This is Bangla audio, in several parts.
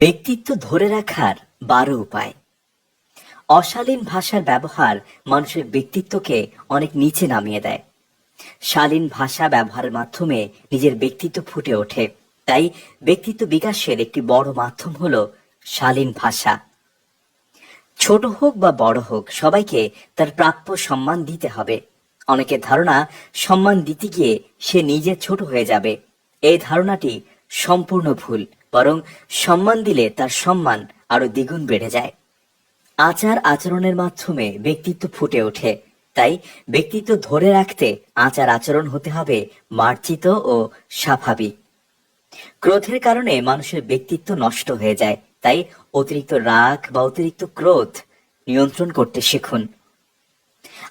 ব্যক্তিত্ব ধরে রাখার বারো উপায়। অশালীন ভাষার ব্যবহার মানুষের ব্যক্তিত্বকে অনেক নিচে নামিয়ে দেয়। শালীন ভাষা ব্যবহারের মাধ্যমে নিজের ব্যক্তিত্ব ফুটে ওঠে। তাই ব্যক্তিত্ব বিকাশের একটি বড় মাধ্যম হল শালীন ভাষা। ছোট হোক বা বড় হোক, সবাইকে তার প্রাপ্য সম্মান দিতে হবে। অনেকের ধারণা, সম্মান দিতে গিয়ে সে নিজে ছোট হয়ে যাবে। এই ধারণাটি সম্পূর্ণ ভুল, বরং সম্মান দিলে তার সম্মান আরও দ্বিগুণ বেড়ে যায়। আচার আচরণের মাধ্যমে ব্যক্তিত্ব ফুটে ওঠে, তাই ব্যক্তিত্ব ধরে রাখতে আচার আচরণ হতে হবে মার্জিত ও স্বাভাবিক। ক্রোধের কারণে মানুষের ব্যক্তিত্ব নষ্ট হয়ে যায়, তাই অতিরিক্ত রাগ বা অতিরিক্ত ক্রোধ নিয়ন্ত্রণ করতে শিখুন।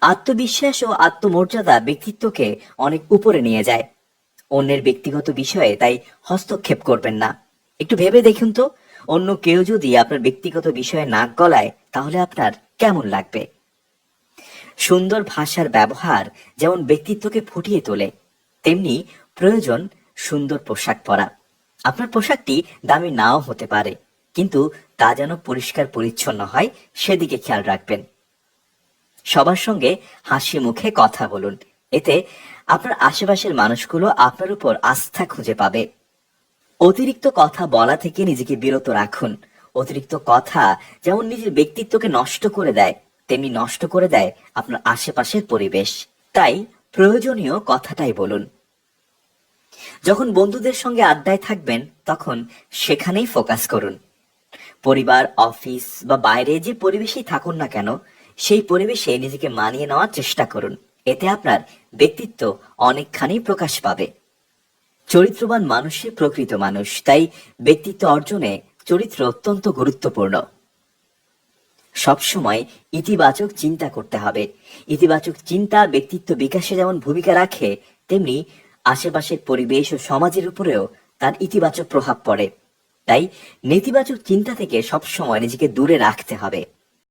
আত্মবিশ্বাস ও আত্মমর্যাদা ব্যক্তিত্বকে অনেক উপরে নিয়ে যায়। অন্যের ব্যক্তিগত বিষয়ে, তাই হস্তক্ষেপ করবেন না। একটু ভেবে দেখুন তো, অন্য কেউ যদি আপনার ব্যক্তিগত বিষয়ে নাক গলায়, তাহলে আপনার কেমন লাগবে? সুন্দর ভাষার ব্যবহার যেমন ব্যক্তিত্বকে ফুটিয়ে তোলে, তেমনি প্রয়োজন সুন্দর পোশাক পরা। আপনার পোশাকটি দামি নাও হতে পারে, কিন্তু তা যেন পরিষ্কার পরিচ্ছন্ন হয়, সেদিকে খেয়াল রাখবেন। সবার সঙ্গে হাসি মুখে কথা বলুন। এতে আপনার আশেপাশের মানুষগুলো আপনার উপর আস্থা খুঁজে পাবে। অতিরিক্ত কথা বলা থেকে নিজেকে বিরত রাখুন। অতিরিক্ত কথা যেমন নিজের ব্যক্তিত্বকে নষ্ট করে দেয়, তেমনি নষ্ট করে দেয় আপনার আশেপাশের পরিবেশ। তাই প্রয়োজনীয় কথাটাই বলুন। যখন বন্ধুদের সঙ্গে আড্ডায় থাকবেন, তখন সেখানেই ফোকাস করুন। পরিবার, অফিস বা বাইরে যে পরিবেশেই থাকুন না কেন, সেই পরিবেশে নিজেকে মানিয়ে নেওয়ার চেষ্টা করুন। এতে আপনার ব্যক্তিত্ব অনেকখানি প্রকাশ পাবে। চরিত্রবান মানুষই প্রকৃত মানুষ, তাই ব্যক্তিত্ব অর্জনে চরিত্র অত্যন্ত গুরুত্বপূর্ণ। সবসময় ইতিবাচক চিন্তা করতে হবে। ইতিবাচক চিন্তা ব্যক্তিত্ব বিকাশে যেমন ভূমিকা রাখে, তেমনি আশেপাশের পরিবেশ ও সমাজের উপরেও তার ইতিবাচক প্রভাব পড়ে। তাই নেতিবাচক চিন্তা থেকে সবসময় নিজেকে দূরে রাখতে হবে।